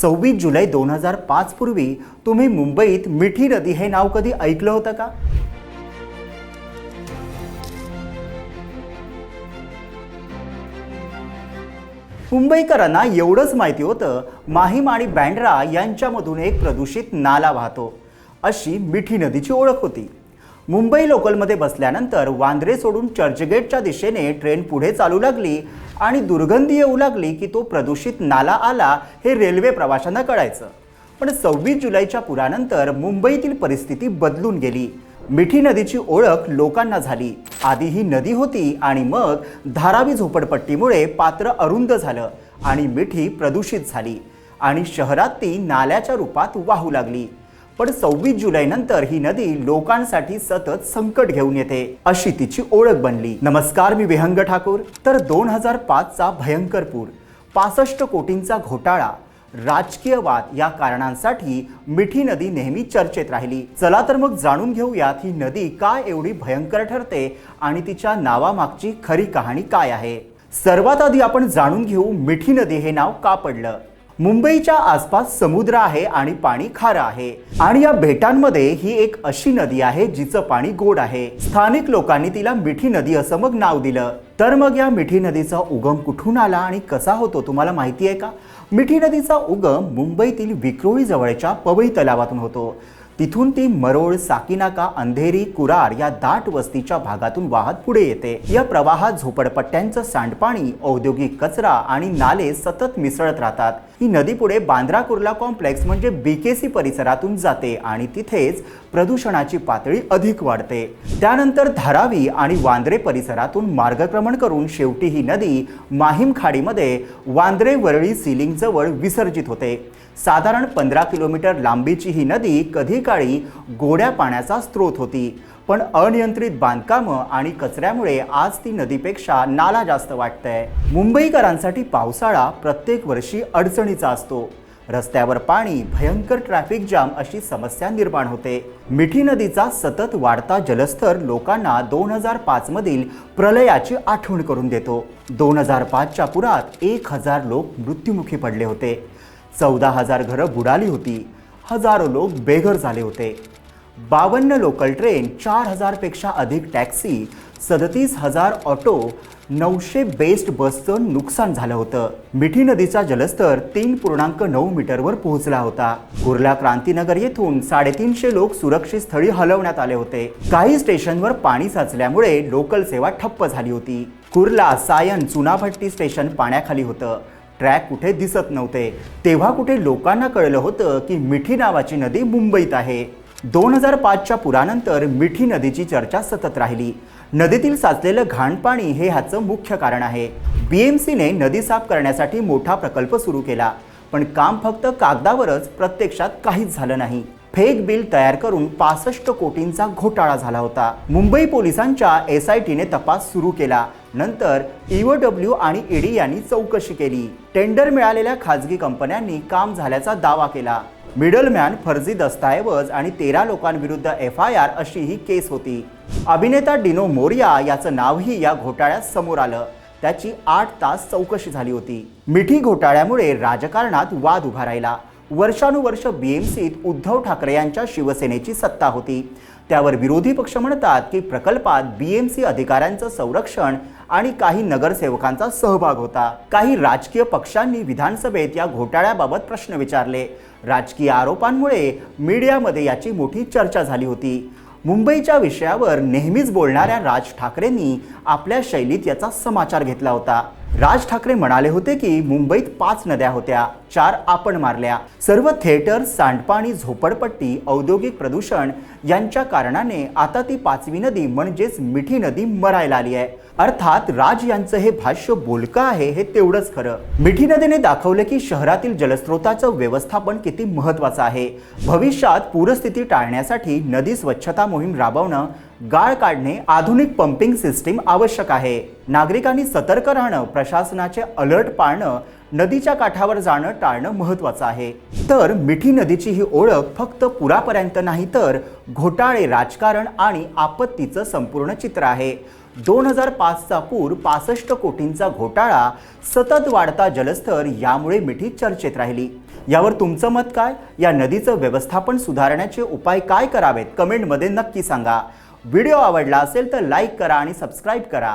सव्वीस जुलै दोन हजार पाच पूर्वी तुम्ही मुंबईत मिठी नदी हे नाव कधी ऐकलं होतं का? मुंबईकरांना एवढंच माहिती होतं माहीम आणि बँड्रा यांच्यामधून एक प्रदूषित नाला वाहतो. अशी मिठी नदीची ओळख होती. मुंबई लोकलमध्ये बसल्यानंतर वांद्रे सोडून चर्चगेटच्या दिशेने ट्रेन पुढे चालू लागली आणि दुर्गंधी येऊ लागली की तो प्रदूषित नाला आला हे रेल्वे प्रवाशांना कळायचं. पण सव्वीस जुलैच्या पुरानंतर मुंबईतील परिस्थिती बदलून गेली. मिठी नदीची ओळख लोकांना झाली. आधी ही नदी होती आणि मग धारावी झोपडपट्टीमुळे पात्र अरुंद झालं आणि मिठी प्रदूषित झाली आणि शहरात ती नाल्याच्या रूपात वाहू लागली. पण सव्वीस जुलैनंतर ही नदी लोकांसाठी सतत संकट घेऊन येते अशी तिची ओळख बनली. नमस्कार मी विहंग ठाकूर. तर दोन हजार पाचचा भयंकर पूर पासष्ट कोटींचा घोटाळा राजकीय वाद या कारणांसाठी मिठी नदी नेहमी चर्चेत राहिली. चला तर मग जाणून घेऊयात ही नदी का एवढी भयंकर ठरते आणि तिच्या नावामागची खरी कहाणी काय आहे. सर्वात आधी आपण जाणून घेऊ मिठी नदी हे नाव का पडलं. मुंबईच्या आसपास समुद्र आहे आणि पाणी खारं आहे. आणि या बेटांमध्ये ही एक अशी नदी आहे जिचं पाणी गोड आहे. स्थानिक लोकांनी तिला मिठी नदी असं मग नाव दिलं. तर मग या मिठी नदीचा उगम कुठून आला आणि कसा होतो तुम्हाला माहिती आहे का? मिठी नदीचा उगम मुंबईतील विक्रोळी जवळच्या पवई तलावातून होतो. तिथून ती मरोळ साकिनाका अंधेरी कुरार या दाट वस्तीच्या भागातून वाहत पुढे येते. या प्रवाहात झोपडपट्ट्यांचं सांडपाणी औद्योगिक कचरा आणि नाले सतत मिसळत राहतात. ही नदी पुढे बांद्रा कुर्ला कॉम्प्लेक्स म्हणजे बीकेसी परिसरातून जाते आणि तिथेच प्रदूषणाची पातळी अधिक वाढते. त्यानंतर धारावी आणि वांद्रे परिसरातून मार्गक्रमण करून शेवटी ही नदी माहीम खाडीमध्ये वांद्रे वरळी सिलिंगजवळ विसर्जित होते. साधारण पंधरा किलोमीटर लांबीची ही नदी कधी काळी गोड्या पाण्याचा स्रोत होती. पण अनियंत्रित बांधकामं आणि कचऱ्यामुळे आज ती नदीपेक्षा नाला जास्त वाटतंय. मुंबईकरांसाठी पावसाळा प्रत्येक वर्षी अडचणीचा असतो. रस्त्यावर पाणी भयंकर ट्रॅफिक जाम अशी समस्या निर्माण होते. मिठी नदीचा सतत वाढता जलस्तर लोकांना दोन हजार पाच मधील प्रलयाची आठवण करून देतो. दोन हजार पाचच्या पुरात एक हजार लोक मृत्युमुखी पडले होते. चौदा हजार घरं बुडाली होती. हजारो लोक बेघर झाले होते. बावन्न लोकल ट्रेन चार हजारपेक्षा अधिक टॅक्सी सदतीस हजार ऑटो नऊशे बेस्ट बसचं नुकसान झालं होतं. मिठी नदीचा जलस्तर तीन पूर्णांक नऊ मीटरवर पोहोचला होता. कुर्ला क्रांतीनगर येथून साडेतीनशे लोक सुरक्षित स्थळी हलवण्यात आले होते. काही स्टेशनवर पाणी साचल्यामुळे लोकल सेवा ठप्प झाली होती. कुर्ला सायन चुनाभट्टी स्टेशन पाण्याखाली होतं. ट्रॅक कुठे दिसत नव्हते. तेव्हा कुठे लोकांना कळलं होतं की मिठी नावाची नदी मुंबईत आहे. दोन हजार पाचच्या पुरानंतर मिठी नदीची चर्चा सतत राहिली. नदीतील साचलेलं घाण पाणी हे ह्याचं मुख्य कारण आहे. बी एम सीने नदी साफ करण्यासाठी मोठा प्रकल्प सुरू केला. पण काम फक्त कागदावरच प्रत्यक्षात काहीच झालं नाही. फेक बिल तयार करून पासष्ट कोटींचा घोटाळा झाला होता. मुंबई पोलिसांच्या एस आय टीने तपास सुरू केला. नंतर इओ डब्ल्यू आणि ईडी यांनी चौकशी केली. टेंडर मिळालेल्या खाजगी कंपन्यांनी काम झाल्याचा दावा केला. मिडलमॅन फर्जी दस्तऐवज आणि तेरा लोकांविरुद्ध एफ आय आर अशी ही केस होती. अभिनेता डिनो मोरिया याचं नावही या घोटाळ्यात समोर आलं. त्याची आठ तास चौकशी झाली होती. मिठी घोटाळ्यामुळे राजकारणात वाद उभा राहिला. वर्षानुवर्ष बीएमसीत उद्धव ठाकरे यांच्या शिवसेनेची सत्ता होती. त्यावर विरोधी पक्ष म्हणतात की प्रकल्पात बीएमसी अधिकाऱ्यांचं संरक्षण आणि काही नगरसेवकांचा सहभाग होता. काही राजकीय पक्षांनी विधानसभेत या घोटाळ्याबाबत प्रश्न विचारले. राजकीय आरोपांमुळे मीडियामध्ये याची मोठी चर्चा झाली होती. मुंबईच्या विषयावर नेहमीच बोलणाऱ्या राज ठाकरेंनी आपल्या शैलीत याचा समाचार घेतला होता. राज ठाकरे म्हणाले होते की मुंबईत पाच नद्या होत्या चार आपण मारल्या. सर्व थिएटर सांडपाणी झोपडपट्टी औद्योगिक प्रदूषण यांच्या कारणाने आता ती पाचवी नदी म्हणजेच मिठी नदी मरायला आली आहे. अर्थात राज यांचं हे भाष्य बोलकं आहे हे तेवढंच खरं. मिठी नदीने दाखवलं की शहरातील जलस्रोताचं व्यवस्थापन किती महत्वाचं आहे. भविष्यात पूरस्थिती टाळण्यासाठी नदी स्वच्छता मोहीम राबवणं गाळ काढणे आधुनिक पंपिंग सिस्टीम आवश्यक आहे. नागरिकांनी सतर्क राहणं प्रशासनाचे अलर्ट पाळणं नदीच्या काठावर जाणं टाळणं महत्त्वाचं आहे. तर मिठी नदीची ही ओळख फक्त पुरापर्यंत नाही तर घोटाळे राजकारण आणि आपत्तीचं संपूर्ण चित्र आहे. दोन हजार पाचचा पूर पासष्ट कोटींचा घोटाळा सतत वाढता जलस्तर यामुळे मिठी चर्चेत राहिली. यावर तुमचं मत काय? या नदीचं व्यवस्थापन सुधारण्याचे उपाय काय करावेत? कमेंटमध्ये नक्की सांगा. व्हिडिओ आवडला असेल तर लाईक करा आणि सबस्क्राईब करा.